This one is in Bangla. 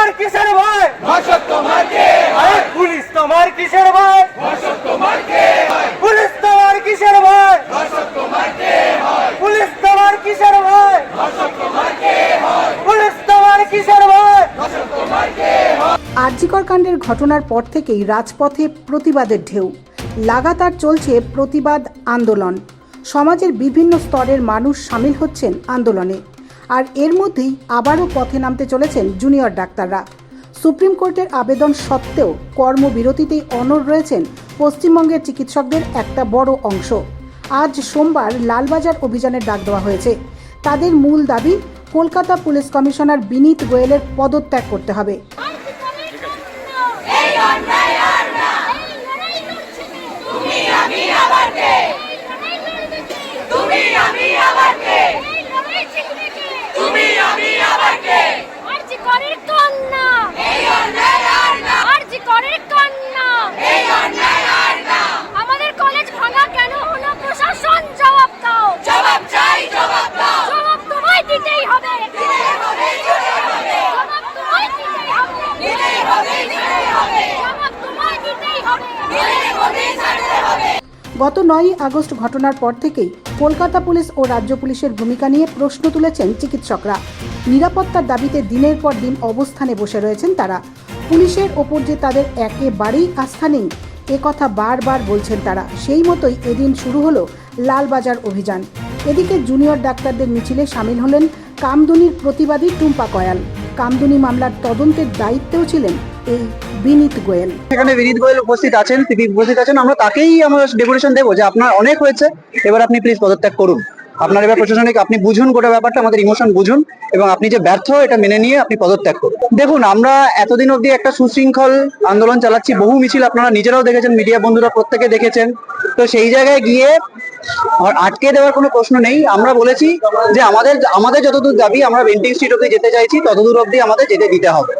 তোমার কিসের ভয়? ধর্ষক তোমাকে আরে পুলিশ তোমার কিসের ভয়? ধর্ষক তোমাকে পুলিশ তোমার কিসের ভয়? ধর্ষক তোমাকে পুলিশ তোমার কিসের ভয়? ধর্ষক তোমাকে পুলিশ তোমার কিসের ভয়? ধর্ষক তোমাকে আরজিকর কাণ্ডের ঘটনার পর থেকেই রাজপথে প্রতিবাদের ঢেউ। লাগাতার চলছে প্রতিবাদ আন্দোলন। সমাজের বিভিন্ন স্তরের মানুষ সামিল হচ্ছেন আন্দোলনে। আর এর মধ্যেই আবারও পথে নামতে চলেছেন জুনিয়র ডাক্তাররা। সুপ্রিম কোর্টের আবেদন সত্ত্বেও কর্মবিরতিতেই অনড় রয়েছেন পশ্চিমবঙ্গের চিকিৎসকদের একটা বড় অংশ। আজ সোমবার লালবাজার অভিযানের ডাক দেওয়া হয়েছে। তাদের মূল দাবি, কলকাতা পুলিশ কমিশনার বিনীত গোয়েলের পদত্যাগ করতে হবে। তুমি আমি আবার কে তুমি আমি আবার কে এই লড়াই জিতবে কে তুমি আমি আবার গত নয়ই আগস্ট ঘটনার পর থেকেই কলকাতা পুলিশ ও রাজ্য পুলিশের ভূমিকা নিয়ে প্রশ্ন তুলেছেন চিকিৎসকরা। নিরাপত্তার দাবিতে দিনের পর দিন অবস্থানে বসে রয়েছেন তারা। পুলিশের ওপর যে তাদের একেবারেই আস্থা নেই কথা বারবার বলছেন তারা। সেই মতোই এদিন শুরু হলো লালবাজার অভিযান। এদিকে জুনিয়র ডাক্তারদের মিছিলে সামিল হলেন কামদুনির প্রতিবাদী টুম্পা কয়াল। কামদুনি মামলার তদন্তের দায়িত্বেও ছিলেন এই বিনীত গোয়েল। এখানে বিনীত গোয়েল উপস্থিত আছেন, তিনি উপস্থিত আছেন, আমরা তাকেই আমরা ডেপুটেশন দেবো, যে আপনার অনেক হয়েছে, এবার আপনি প্লিজ পদত্যাগ করুন। আপনার এবার প্রশাসনিক আপনি বুঝুন গোটা ব্যাপারটা, আমাদের ইমোশন বুঝুন, এবং আপনি যে ব্যর্থ, এটা মেনে নিয়ে আপনি পদত্যাগ করুন। দেখুন, আমরা এতদিন অবধি একটা সুশৃঙ্খল আন্দোলন চালাচ্ছি, বহু মিছিল আপনারা নিজেরাও দেখেছেন মিডিয়া বন্ধুরা প্রত্যেকে দেখেছেন। তো সেই জায়গায় গিয়ে আটকে দেওয়ার কোনো প্রশ্ন নেই, আমরা বলেছি যে আমাদের আমাদের যতদূর দাবি, আমরা বেন্টিং স্ট্রিট অব্দি যেতে চাইছি, ততদূর অব্দি আমাদের যেতে দিতে হবে।